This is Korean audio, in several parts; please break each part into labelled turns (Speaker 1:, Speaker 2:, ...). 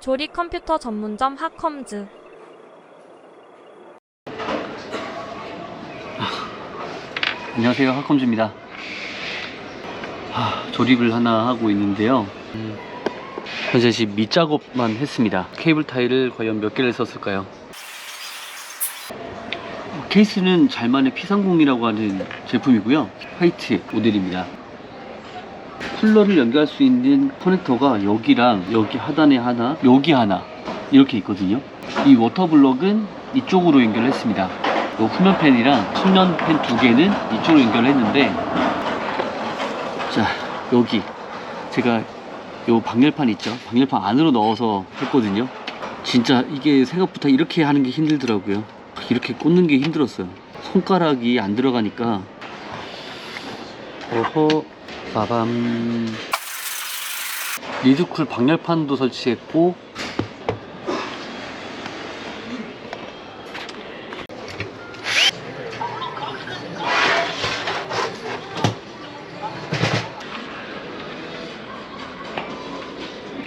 Speaker 1: 조립 컴퓨터 전문점 하컴즈.
Speaker 2: 안녕하세요. 하컴즈입니다. 하, 조립을 하나 하고 있는데요. 음, 현재 지금 밑작업만 했습니다. 케이블 타일을 과연 몇 개를 썼을까요? 케이스는 잘만의 P30이라고 하는 제품이고요. 화이트 모델입니다 쿨러를 연결할 수 있는 커넥터가 여기랑 여기 하단에 하나 여기 하나 이렇게 있거든요. 이 워터블럭은 이쪽으로 연결했습니다. 요 후면팬이랑 측면팬 두 개는 이쪽으로 연결했는데 자 여기. 제가 요 방열판 있죠? 방열판 안으로 넣어서 했거든요. 진짜 이게 생각보다 이렇게 하는 게 힘들더라고요. 이렇게 꽂는 게 힘들었어요. 손가락이 안 들어가니까. 어허 빠밤 리드쿨 방열판도 설치했고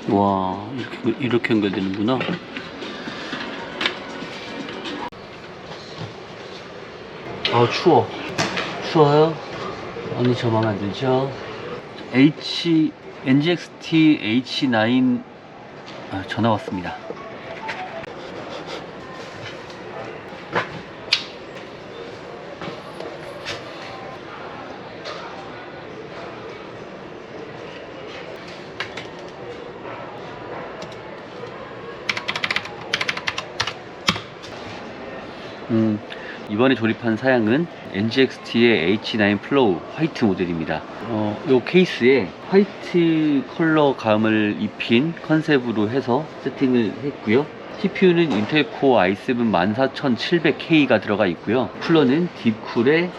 Speaker 2: 와 이렇게, 이렇게 연결되는구나 아 추워 추워요? 언니 저 마음에 안 들죠? H NGXT H9 아, 전화 왔습니다 음, 이번에 조립한 사양은 NGXT의 H9 플로우 화이트 모델입니다. 어, 이 케이스에 화이트 컬러 감을 입힌 컨셉으로 해서 세팅을 했고요. CPU는 인텔 코어 i7 14700K가 들어가 있고요. 쿨러는 딥쿨의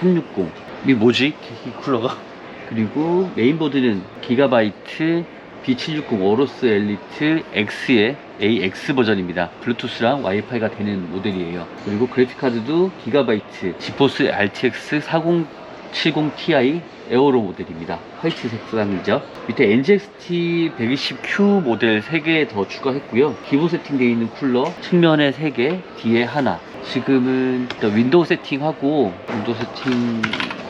Speaker 2: 360. 이게 뭐지? 이 쿨러가? 그리고 메인보드는 기가바이트 B760 오로스 엘리트 X의 AX 버전입니다. 블루투스랑 와이파이가 되는 모델이에요. 그리고 그래픽카드도 기가바이트 지포스 RTX 4070 Ti 에어로 모델입니다. 화이트 색상이죠. 밑에 NGXT 120Q 모델 3개 더 추가했고요. 기본 세팅되어 있는 쿨러 측면에 3개, 뒤에 하나. 지금은 윈도우 세팅하고 윈도우 세팅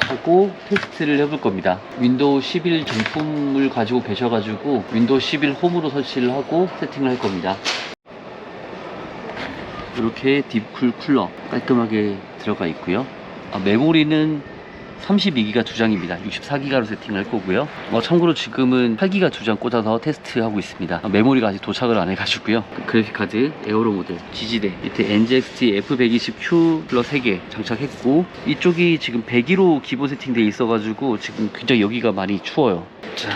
Speaker 2: 하고 테스트를 해볼 겁니다. 윈도우 11 정품을 가지고 계셔가지고 윈도우 11 홈으로 설치를 하고 세팅을 할 겁니다. 이렇게 딥쿨 쿨러 깔끔하게 들어가 있고요. 아, 메모리는 32기가 두 장입니다. 64기가로 세팅을 할 거고요. 어, 참고로 지금은 8기가 두 장 꽂아서 테스트하고 있습니다. 어, 메모리가 아직 도착을 안 해가지고요. 그 그래픽카드 에어로 모델 지지대 밑에 NGXT F120Q 플러 3개 장착했고 이쪽이 지금 102로 기본 세팅돼 있어가지고 지금 굉장히 여기가 많이 추워요. 자.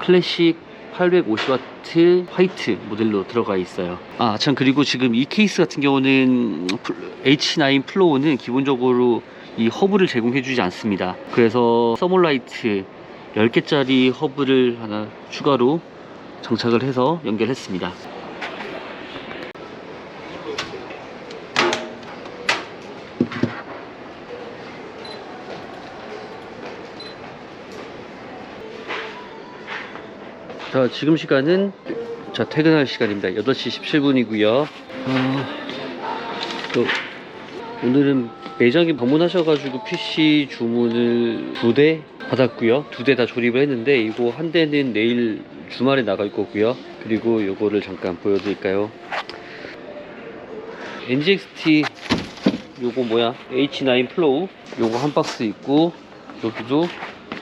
Speaker 2: 클래식 850W 화이트 모델로 들어가 있어요. 아, 참, 그리고 지금 이 케이스 같은 경우는 H9 플로우는 기본적으로 이 허브를 제공해 주지 않습니다. 그래서 서몰라이트 10개짜리 허브를 하나 추가로 장착을 해서 연결했습니다. 자, 지금 시간은 자, 퇴근할 시간입니다. 8시 17분이고요. 어, 또 오늘은 매장에 방문하셔가지고 PC 주문을 두 대 받았고요. 두 대 다 조립을 했는데 이거 한 대는 내일 주말에 나갈 거고요. 그리고 요거를 잠깐 보여드릴까요? NGXT 요거 뭐야? H9 플로우 요거 한 박스 있고 여기도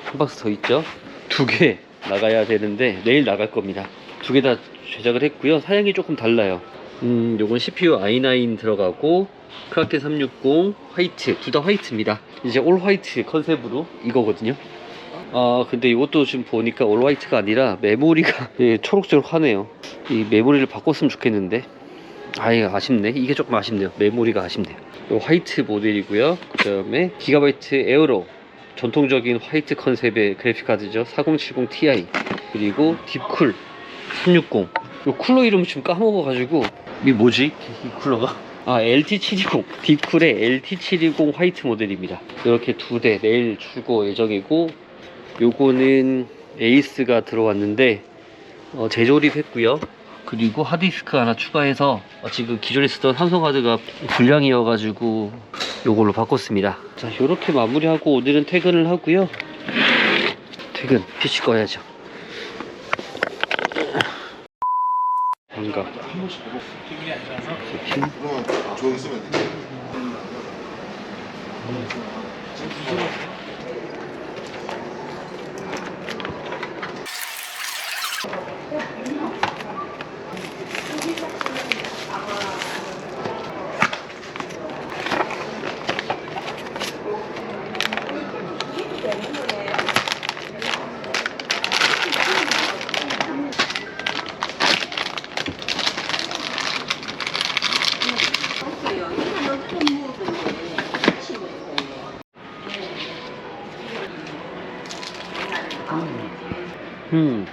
Speaker 2: 한 박스 더 있죠? 두 개 나가야 되는데 내일 나갈 겁니다. 두 개 다 제작을 했고요. 사양이 조금 달라요. 음, 요건 CPU i9 들어가고 크라켄 360 화이트 둘 다 화이트입니다. 이제 올 화이트 컨셉으로 이거거든요. 아 근데 이것도 지금 보니까 올 화이트가 아니라 메모리가 예, 초록초록 하네요. 이 메모리를 바꿨으면 좋겠는데 아예 아쉽네. 이게 조금 아쉽네요. 메모리가 아쉽네요. 요 화이트 모델이고요. 그 다음에 기가바이트 에어로 전통적인 화이트 컨셉의 그래픽 카드죠. 4070 Ti 그리고 딥쿨 360. 요 쿨러 이름 지금 까먹어가지고 이게 뭐지? 이 쿨러가? 아 LT720 딥쿨의 LT720 화이트 모델입니다. 이렇게 두 대 내일 출고 예정이고 요거는 에이스가 들어왔는데 어, 재조립했고요. 그리고 하드디스크 하나 추가해서 어, 지금 기존에 쓰던 삼성카드가 불량이어가지고 요걸로 바꿨습니다. 자, 이렇게 마무리하고 오늘은 퇴근을 하고요. 퇴근, PC 꺼야죠. 반갑. 세 음.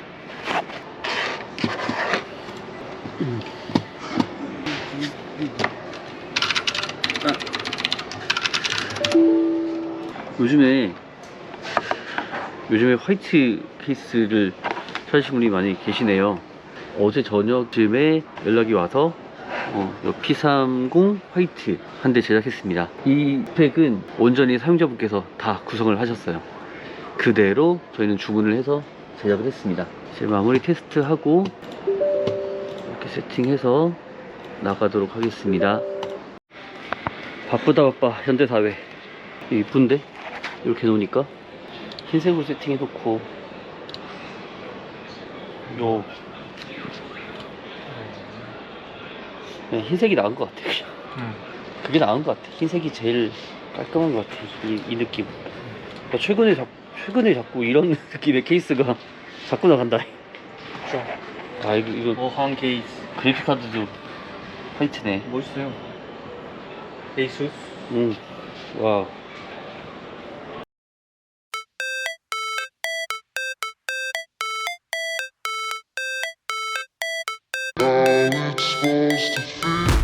Speaker 2: 요즘에 요즘에 화이트 케이스를 찾으신 분이 많이 계시네요. 어제 저녁쯤에 연락이 와서 어, 요 P30 화이트 한 대 제작했습니다. 이 팩은 온전히 사용자분께서 다 구성을 하셨어요. 그대로 저희는 주문을 해서 제작을 했습니다. 이제 마무리 테스트하고 이렇게 세팅해서 나가도록 하겠습니다. 바쁘다 바빠. 현대사회. 이쁜데? 이렇게 놓으니까? 흰색으로 세팅해 놓고. 요. 그냥 흰색이 나은 것 같아 그냥. 그게 나은 것 같아. 흰색이 제일 깔끔한 것 같아 이, 이 느낌. 나 최근에 자, 최근에 자꾸 이런 느낌의 케이스가 자꾸 나간다. 아 이거 이거.
Speaker 3: 어한 케이스.
Speaker 2: 그래픽 카드도 화이트네.
Speaker 3: 멋있어요. 에이수스.
Speaker 2: 응. 와우.
Speaker 4: How it's supposed to feel.